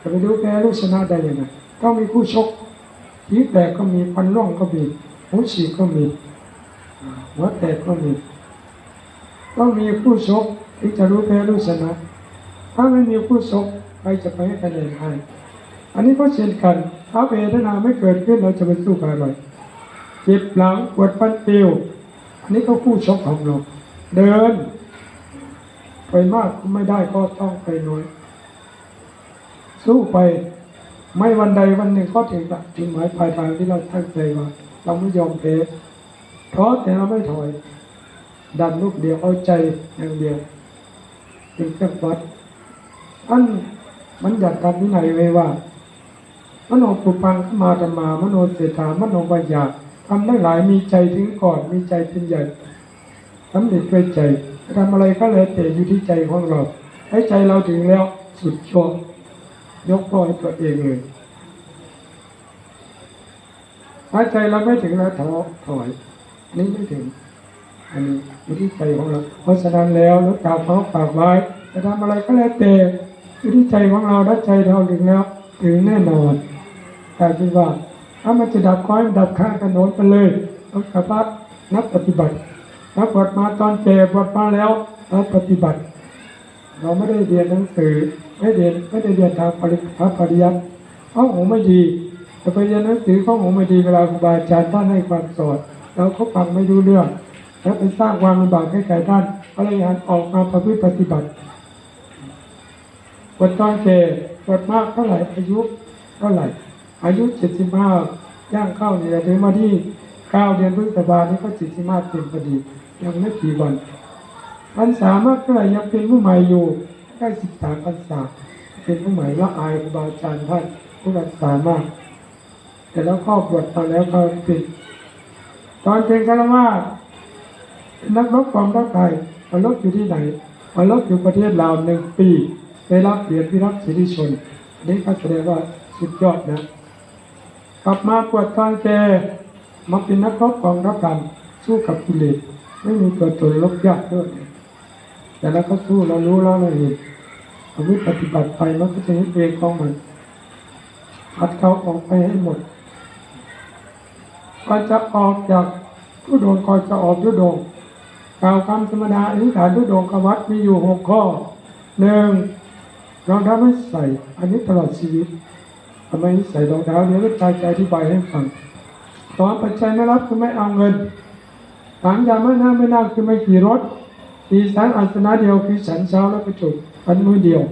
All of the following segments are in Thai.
จะไปรู้แพ้รู้ชนะได้ยังไงต้องมีคู่ชกยีแตกก็มีฟันร่องก็มีหูฉีกก็มีหัวแตกก็มีต้องมีคู่ชกถึงจะรู้แพ้รู้ชนะถ้าไม่มีคู่ชกใครจะไปให้คะแนนให้อันนี้ก็เช่นกันถ้าเวทนาไม่เกิดขึ้นเราจะไปสู้กับอะไรเจ็บหลังปวดฟันเปรียวอันนี้ก็คู่ชกของเราเดินไปมากไม่ได้ก็ต้องไปน้อย สู้ไป ไม่วันใดวันหนึ่งก็ถึงแบบถึงหมายปลายทางที่เราตั้งใจว่าเราไม่ยอมแพ้ท้อแต่เราไม่ถอย ดันลูกเดียวเอาใจอย่างเดียวเป็นเครื่องวัดท่านมันหยัดทำวินัยไว้ว่ามโนปุพังขมาธรรมามโนเสถามโนวิญญาทำได้หลายมีใจถึงก่อนมีใจเป็นใหญ่ทำเด็ดด้วยใจทำอะไรก็แล้วแต่อยู่ที่ใจของเราให้ใจเราถึงแล้วสุดโชง ยกโทษตัวเองเลยถ้าใจเราไม่ถึงแล้วท้อถอยนี่ไม่ถึง อันนี้อยู่ที่ใจของเรา เพราะฉะนั้นแล้วล้วกล่าวเขาฝากไว้จะทำอะไรก็แล้วแต่อยู่ที่ใจของเราถ้าใจเราถึงแล้วถึงแน่นอนแต่ที่ว่า ถ้ามันจะดับก้อยมันดับข้างกันโน้นไปเลยต้องกระพัดนักปฏิบัตินักบวชมาตอนแก่บวชมาแล้วเราปฏิบัติ เราไม่ได้เรียนหนังสือ ไม่เรียนไม่ได้เรียนทางปริพระปริยัติเพราะหูไม่ดีจะไปเรียนหนังสือข้อหูไม่ดีเวลาครูบาอาจารย์ท่านให้ความสอนเราเขาฟังไม่รู้เรื่อง แล้วไปสร้างความลำบากให้แก่ท่านก็เลยหันออกมาประพฤติปฏิบัติบวชตอนแก่บวชมากเท่าไหร่อายุเท่าไหร่ อายุเจ็ดสิบห้าย่างเข้าเนี่ยถึงมาที่เก้าเดือนพฤษภานี่ก็เจ็ดสิบห้าเต็มพอดี ยังไม่กี่วันพรรษามากเท่าไหร่ยังเป็นผู้ใหม่อยู่ ใกล้สิบสามพรรษาเป็นผู้ใหม่ละอายครูบาอาจารย์ท่านผู้รักษามาก แต่แล้วก็บวชมาแล้วก็เป็นตอนเป็นฆราวาสเป็นนักรบความรักไทยมาลบอยู่ที่ไหนมาลบอยู่ประเทศลาวหนึ่งปีได้รับเหรียญพิรักษ์สิริชนอันนี้ก็แสดงว่าสุดยอดนะ กลับมาปวดตอนแกมาเป็นนักรบกองรับกันสู้กับกิเลสไม่มีตัวตนลบยากด้วย แต่แล้วก็สู้เรารู้แล้วเราเห็นเอาวิปฏิบัติไปมันก็จะเห็นเองของมันพัดเขาออกไปให้หมดก่อนจะออกจากทุดงก่อนจะออกทุดงกล่าวคำธรรมดาอธิษฐานทุดงค์กวัดมีอยู่หกข้อหนึ่งรองเท้าไม่ใส่ อันนี้ตลอดชีวิตทำไมใส่รองเท้าเดี๋ยวก็ตายใจอธิบายให้ฟังสอนปัจจัยไม่รับคือไม่เอาเงินสามยาไม่น่าไม่น่าคือไม่ขี่รถ สี่สารอาสนะเดียวคือฉันเช้าแล้วก็จบปันมือเดียว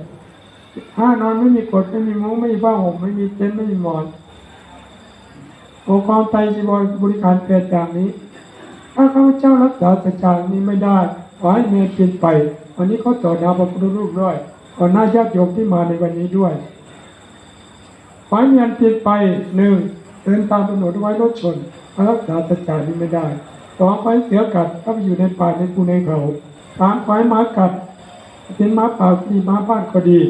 ห้านอนไม่มีกฎไม่มีมุ้งไม่มีผ้าห่มไม่มีเต็นท์ไม่มีหมอนโอความไตรจีวรบริการแปดอย่างนี้ ถ้าข้าพเจ้ารักษาสัจจานี้ไม่ได้ขอให้เมตเปลี่ยนไปวันนี้เขาต่อดาวพระพุทธรูปด้วยก่อนหน้าญาติโยมที่มาในวันนี้ด้วยขอให้มีอันเปลี่ยนไปหนึ่งเดินตามถนนไว้รถชนรักษาสัจจานี้ไม่ได้สองขอให้เสือกัดถ้าไปอยู่ในป่าในภูในเขา สามขอให้หมากัดเป็นหมาป่าขี่หมาบ้านก็ดี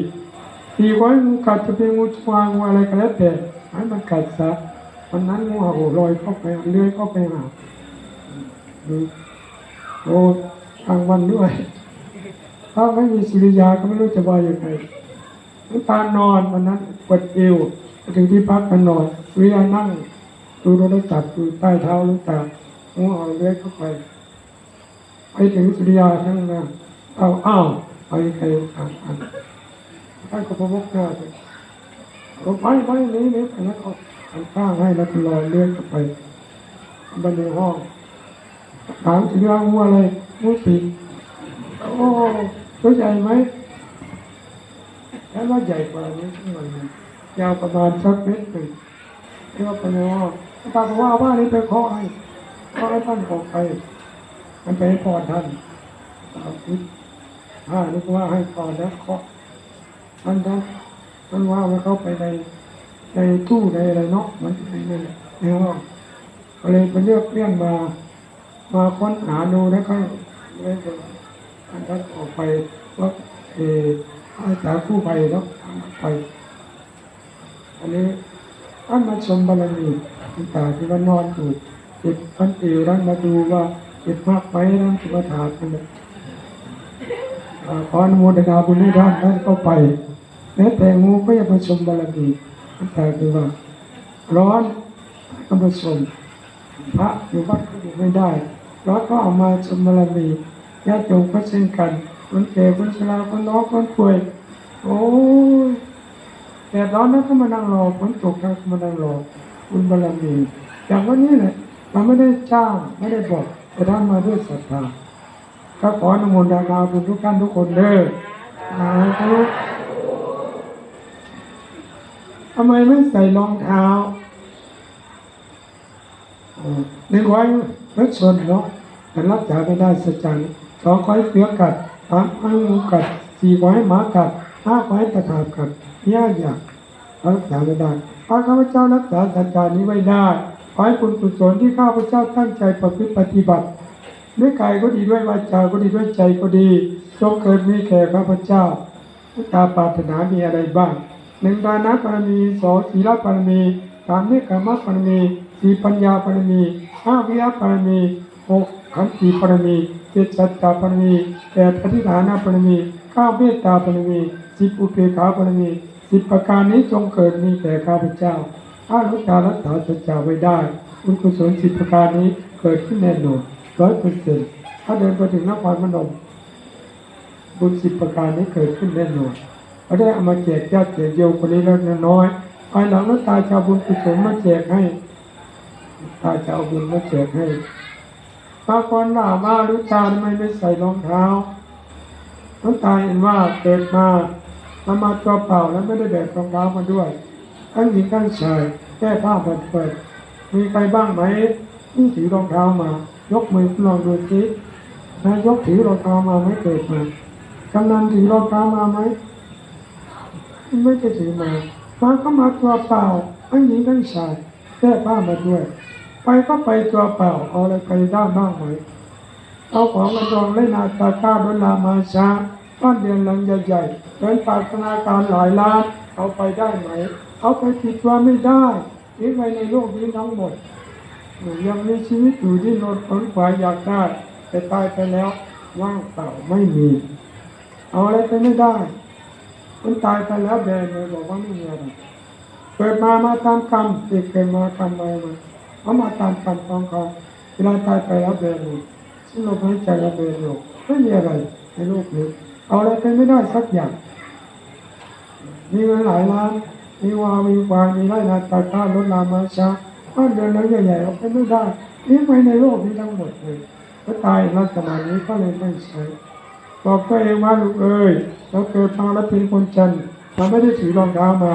สี่ขอให้งูกัดจะเป็นงูจงอางงูอะไรก็แล้วแต่ให้มันกัดซะวันนั้นงูเห่าลอยเข้าไปเลื้อยเข้าไปหาดูโอ้กลางวันด้วย ถ้าไม่มีสุริยาก็ไม่รู้จะว่ายังไงน้ำตานอนวันนั้นปวดเอวถึงที่พักกันนอนวิยานั่งดูโทรศัพท์ดูใต้เท้าลูกตาหัวเอาเลื้อยเข้าไป ไปถึงสุริยาทั้งนั้นเอาอ้าวไปใครอ่านอ่านท่านก็พบกหน้าไปเอาไปไปนี้นี้ไปแล้วก็หันข้างให้แล้วก็ลอยเลื้อยเข้าไปบันในห้องถามสุริยาหัวอะไรหัวปีโอ้ตัวใหญ่ไหมแล้วว่าใหญ่กว่านี้หน่อยหนึงยาวประมาณสักเมตรหนึ่งเรียกว่าปัญญาตาบอกว่าว่านี้ไปขอให้ขอให้ท่านออกไป มันไปให้พรท่านตามคิดห้านึกว่าให้พรแล้วเคาะท่านท่านท่านว่ามันเข้าไปในในตู้ในอะไรเนาะมันในนี่นในห้องก็เลยไปเลือกเรื่องมามาค้นหาดูแล้วก็เลยท่านท่านออกไปว่าเอออาสากู้ภัยแล้วไป อันนี้ท่านมาชมบารมีตาที่ว่านอนอยู่จิตท่านเอวท่านมาดูว่า จิตมากไปท่านสุภาถาท่านอ่าขออนุโมทนาบุญให้ท่านท่านก็ไปแม้แต่งูก็ยังประชมบารมีแต่คือว่า ร้อนก็ประชมพระอยู่วัดก็อยู่ไม่ได้ ร้อนก็เอามาชมบารมีญาติโยมก็เช่นกันคนแก่คนชราคนน้องคนป่วยโอ้ยแดดร้อนนะก็มานั่งรอฝนตกนะก็มานั่งรอบุญบารมีอย่างวันนี้แหละเราไม่ได้จ้างไม่ได้บอก แต่ท่านมาด้วยศรัทธาก็ขออนุโมทนาบุญทุกท่านทุกคนเด้อสาธุทำไมไม่ใส่รองเท้าเออหนึ่งไว้รถชนเนาะแต่รักษาไม่ได้สัจจังสองไว้เสือกัดสามไว้งูกัดสี่ไว้หมากัดห้าไว้ตะขาบกัดเนี่ยอยากรักษาไม่ได้ถ้าข้าพเจ้ารักษาสัจจานี้ไว้ได้ ขอให้บุญกุศลที่ข้าพเจ้าตั้งใจประพฤติปฏิบัติด้วยกายก็ดีด้วยวาจาก็ดีด้วยใจก็ดีจงเกิดมีแก่ข้าพเจ้าตาปรารถนามีอะไรบ้างหนึ่งดานะปรมีสองศีลปรมีสามเนคขมปรมีสี่ปัญญาปรมีห้าวิยะปรมีหกขันติปรมีเจ็ดสัจจะปรมีแปดปฏิฐานะปรมีเก้าเมตตาปรมีสิบอุเบกขาปรมีสิบประการนี้จงเกิดมีแก่ข้าพเจ้า ถ้ารักษารักษาสัจจะไว้ได้บุญกุศลสิบประการนี้เกิดขึ้นแน่นอนร้อยเปอร์เซ็นต์ถ้าเดินไปถึงนครพนมบุญสิบประการนี้เกิดขึ้นแน่นอนเขาได้เอามาแจกญาติแจกโยมคนนี้แล้วน้อยภายหลังนั้นตาชาวบุญกุศลมาแจกให้ตาชาวบุญมาแจกให้ปากรหน้ามาหรือตาทำไมไม่ใส่รองเท้าน้ำตาเห็นว่าเกิดมามามาตัวเปล่าแล้วไม่ได้แบกรองเท้ามาด้วย ทั้งหญิงทั้งชายแก้ผ้าเปิดเปิดมีใครบ้างไหมที่ถือรองเท้ามายกมือลองดูสินายกถือรองเท้ามาไหม่เกิดมากำนันถือรองเท้ามาไหมไม่ได้ถือมามาก็มาตัวเปล่าทั้งหญิงทั้งชายแก้ผ้ามาด้วย ไปก็ไปตัวเปล่าเอาอะไรไปได้บ้างไหมเอาของกระดองเล่นาตาก้าบนลามาชาบ้านเดือนหลังใหญ่ๆเดินปากธนาคารหลายล้านเอาไปได้ไหม เอาไปติดตัวไม่ได้ทิ้งไว้ในโลกนี้ทั้งหมดยังมีชีวิตอยู่ที่โนนผลขวายอยากได้แต่ตายไปแล้วว่างเปล่าไม่มี เอาอะไรไปไม่ได้คนตายไปแล้วแบนเลยบอกว่าไม่มีอะไรเกิดมามาตามกรรมเด็กเกิดมาทำอะไรมาเขามาตามกรรมของเขาเวลาตายไปแล้วแบนเลยซึ่งเราไม่ใจเราแบนอยู่ไม่มีอะไรในโลกนี้เอาอะไรไปไม่ได้สักอย่าง มีเงินหลายล้าน มีวามีวายมีไร่นาตาข้ารถลามาช้าบ้านเรือนหลังใหญ่ๆเอาไปไม่ได้ทิ้งไว้ในโลกนี้ทั้งหมดเลยก็ตายลักษณะนี้ก็เลยไม่ใช้บอกตัวเองว่าลูกเอ้ยเราเกิดมาแล้วเป็นคนจันทร์เราไม่ได้ถือรองเท้ามา